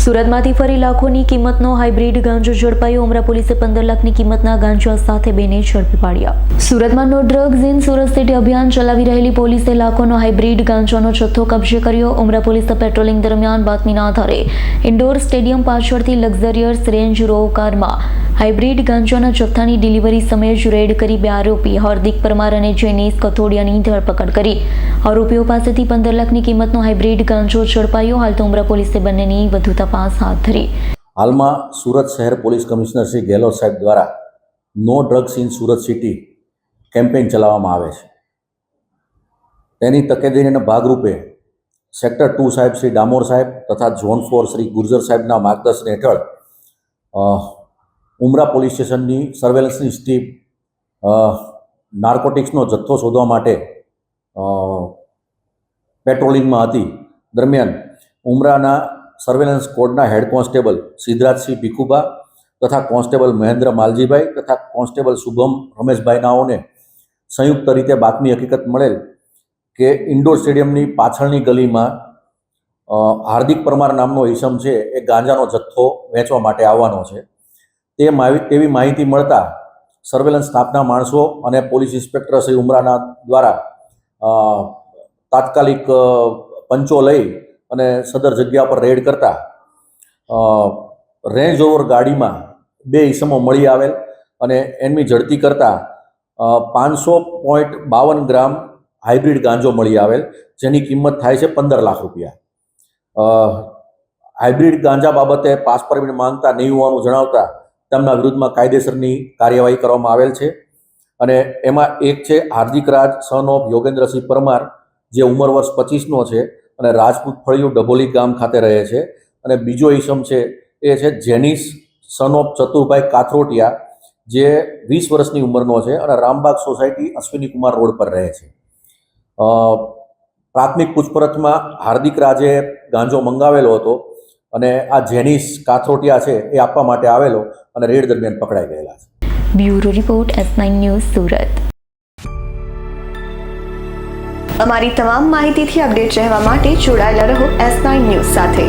સુરતમાંથી ફરી લાખોની કિંમતનો હાઇબ્રિડ ગાંજો ઝડપાયો. ઉમરા પોલીસે પંદર લાખની કિંમતના ગાંજા સાથે બેને ઝડપી પાડ્યા. સુરતમાં no drugs in Surat city અભિયાન ચલાવી રહેલી પોલીસે લાખોનો હાઇબ્રિડ ગાંજાનો જથ્થો કબજે કર્યો. ઉમરા પોલીસે પેટ્રોલિંગ દરમિયાન બાતમીના આધારે ઇન્ડોર સ્ટેડિયમ પાછળથી લક્ઝરિયસ રેન્જ રો કારમાં હાઇબ્રિડ ગાંજાના જથ્થાની ડિલિવરી સમયે જ રેડ કરી બે આરોપી, હાર્દિક પરમાર અને જૈનેશ કથોડિયાની ધરપકડ કરી. આરોપીઓ પાસેથી પંદર લાખની કિંમતનો હાઇબ્રિડ ગાંજો ઝડપાયો, હાલ તો ઉમરા પોલીસે બંનેની વધુ તપાસ હાથ ધરી. હાલમાં સુરત શહેર પોલીસ કમિશનર શ્રી ગેહલોત સાહેબ દ્વારા no drugs in Surat city campaign ચલાવવામાં આવે છે. તેની તકેદારીના ભાગરૂપે સેક્ટર ટુ સાહેબ શ્રી ડામોર સાહેબ તથા ઝોન ફોર શ્રી ગુર્જર સાહેબના માર્ગદર્શન હેઠળ ઉમરા પોલીસ સ્ટેશનની સર્વેલન્સની સ્ટીપ નાર્કોટિક્સનો જથ્થો શોધવા માટે પેટ્રોલિંગમાં હતી. દરમિયાન ઉમરાના સર્વેલન્સ કોડના હેડ કોન્સ્ટેબલ સિદ્ધરાજસિંહ ભીખુબા તથા કોન્સ્ટેબલ મહેન્દ્ર માલજીભાઈ તથા કોન્સ્ટેબલ શુભમ રમેશભાઈ નાઓને સંયુક્ત રીતે બાતમી હકીકત મળેલ કે ઇન્ડોર સ્ટેડિયમની પાછળની ગલીમાં હાર્દિક પરમાર નામનો ઈસમ છે, એ ગાંજાનો જથ્થો વેચવા માટે આવવાનો છે. તે તેવી માહિતી મળતા સર્વેલન્સ સ્ટાફના માણસો અને પોલીસ ઇન્સ્પેક્ટર શ્રી ઉમરાના દ્વારા તાત્કાલિક પંચો લઈ અને સદર જગ્યા પર રેડ કરતા રેન્જ ઓવર ગાડીમાં બે ઈસમો મળી આવેલ અને એમની ઝડપી કરતા પાંચસો પોઈન્ટ બાવન ગ્રામ હાઇબ્રિડ ગાંજો મળી આવેલ, જેની કિંમત થાય છે પંદર લાખ રૂપિયા. હાઇબ્રિડ ગાંજા બાબતે પાસ પરમિટ માંગતા નહીં હોવાનું જણાવતા તેમના વિરુદ્ધમાં કાયદેસરની કાર્યવાહી કરવામાં આવેલ છે. અને એમાં એક છે હાર્દિક રાજ સન ઓફ યોગેન્દ્રસિંહ પરમાર, જે ઉંમર વર્ષ પચીસનો છે અને રાજપૂત ફળિયું ડભોલી ગામ ખાતે રહે છે. અને બીજો ઈસમ છે એ છે જેનિસ સન ઓફ ચતુરભાઈ કાથરોટિયા, જે વીસ વર્ષની ઉંમરનો છે અને રામબાગ સોસાયટી અશ્વિની કુમાર રોડ પર રહે છે. પ્રાથમિક પૂછપરછમાં હાર્દિક રાજે ગાંજો મંગાવેલો હતો અને આ જેનિસ કાથરોટિયા છે એ આપવા માટે આવેલો. અને રેડ દરમિયાન પકડાઈ ગયેલા છે. Bureau report S nine news Surat. અમારી તમામ માહિતીથી અપડેટ રહેવા માટે જોડાયેલા રહો એસ નાઇન ન્યૂઝ સાથે.